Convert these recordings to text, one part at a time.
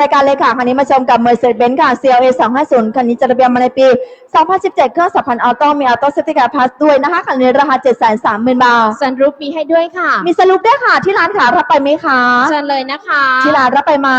รายการเลยค่ะคันนี้มาชมกับ Mercedes-Benz ค่ะ CLA 250 คันนี้จะระเบียบมาในปี 2017 เครื่อง2,000ออโต้ มีออโต้เซฟตี้การ์พลัสด้วยนะคะ คันนี้ราคา 730,000 บาทซันรูปมีให้ด้วยค่ะ มีสรุปด้วยค่ะ ที่ร้านค่ะรับไปไหมคะเชิญเลยนะคะ ที่ร้านรับไปไหม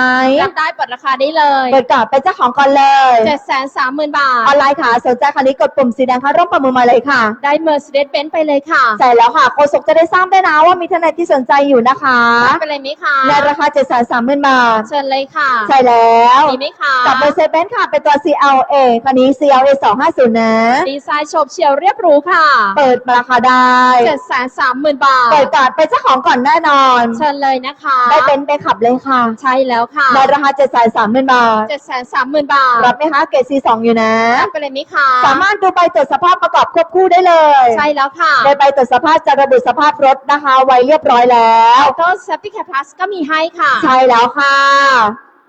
รับได้ปลดราคาได้เลยเปิดก่อนเป็นเจ้าของก่อนเลยเจ็ดแสนสามหมื่นบาท ออนไลน์ค่ะ สนใจคันนี้กดปุ่มสีแดงค่ะร่วมประมูลมาเลยค่ะ ได้ Mercedes-Benz ไปเลยค่ะ ใช่แล้วค่ะโฆษกจะได้ทราบได้วยนะว่ามีท่านใดที่สนใจอยู่นะคะรับไปเลยไหมคะในราคา 730,000 บาท เชิญเลยค่ะใช่แล้วมีไหมคะกับ Mercedes-Benz ค่ะ เป็นตัว CLA คันนี้ CLA 250 นะ ดีไซน์โฉบเฉี่ยวเรียบหรูค่ะ เปิดราคาได้เจ็ดแสนสามหมื่นบาท เปิดก่อนเป็นเจ้าของก่อนแน่นอน เชิญเลยนะคะ ได้เป็นไปขับเลยค่ะ ใช่แล้วค่ะในราคา730,000บาทเจ็ดแสนสามหมื่นบาท รับไหมคะ เกรด C2 อยู่นะ รับไปเลยไหมคะ สามารถดูใบตรวจสภาพประกอบควบคู่ได้เลย ใช่แล้วค่ะในใบตรวจสภาพจะระบุสภาพรถนะคะ ไว้เรียบร้อยแล้ว แล้วก็ Safety Care Plus ก็มีให้ค่ะ ใช่แล้วค่ะ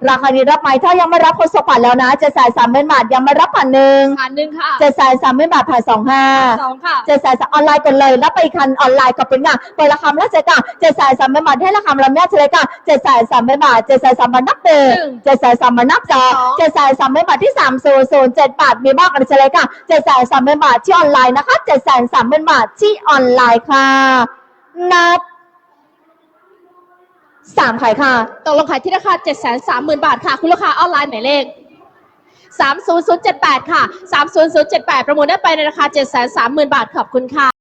ราคานี้รับไหมถ้ายังไม่รับคนสปัดแล้วนะจะจ่ายสามหมื่นบาทยังไม่รับผ่านหนึ่งผ่านหนึ่งค่ะจะจ่ายสามหมื่นบาทผ่านสองห้าสองค่ะจะจ่ายออนไลน์กันเลยรับไปอีกคันออนไลน์กับเป็นงานเปิดราคาแล้วเจ๊ก่ะจะจ่ายสามหมื่นบาทให้ราคาแล้วเนี่ยเจ๊ก่ะจะจ่ายสามหมื่นบาทจะจ่ายสามหมื่นนับหนึ่งหนึ่งจะจ่ายสามหมื่นนับสองสองจะจ่ายสามหมื่นบาทที่สามศูนย์ศูนย์เจ็ดบาทมีบ้างกันเจ๊ก่ะจะจ่ายสามหมื่นบาทที่ออนไลน์นะคะจะจ่ายสามหมื่นบาทที่ออนไลน์ค่ะนับ สามขายค่ะตกลงขายที่ราคา 7 3 0 0 0 0 บาทค่ะ คุณลูกค้าออนไลน์หมายเลข 30078 ค่ะ 30078 ประมูลได้ไปในราคา 7 3 0 0 0 0 บาท ขอบคุณค่ะ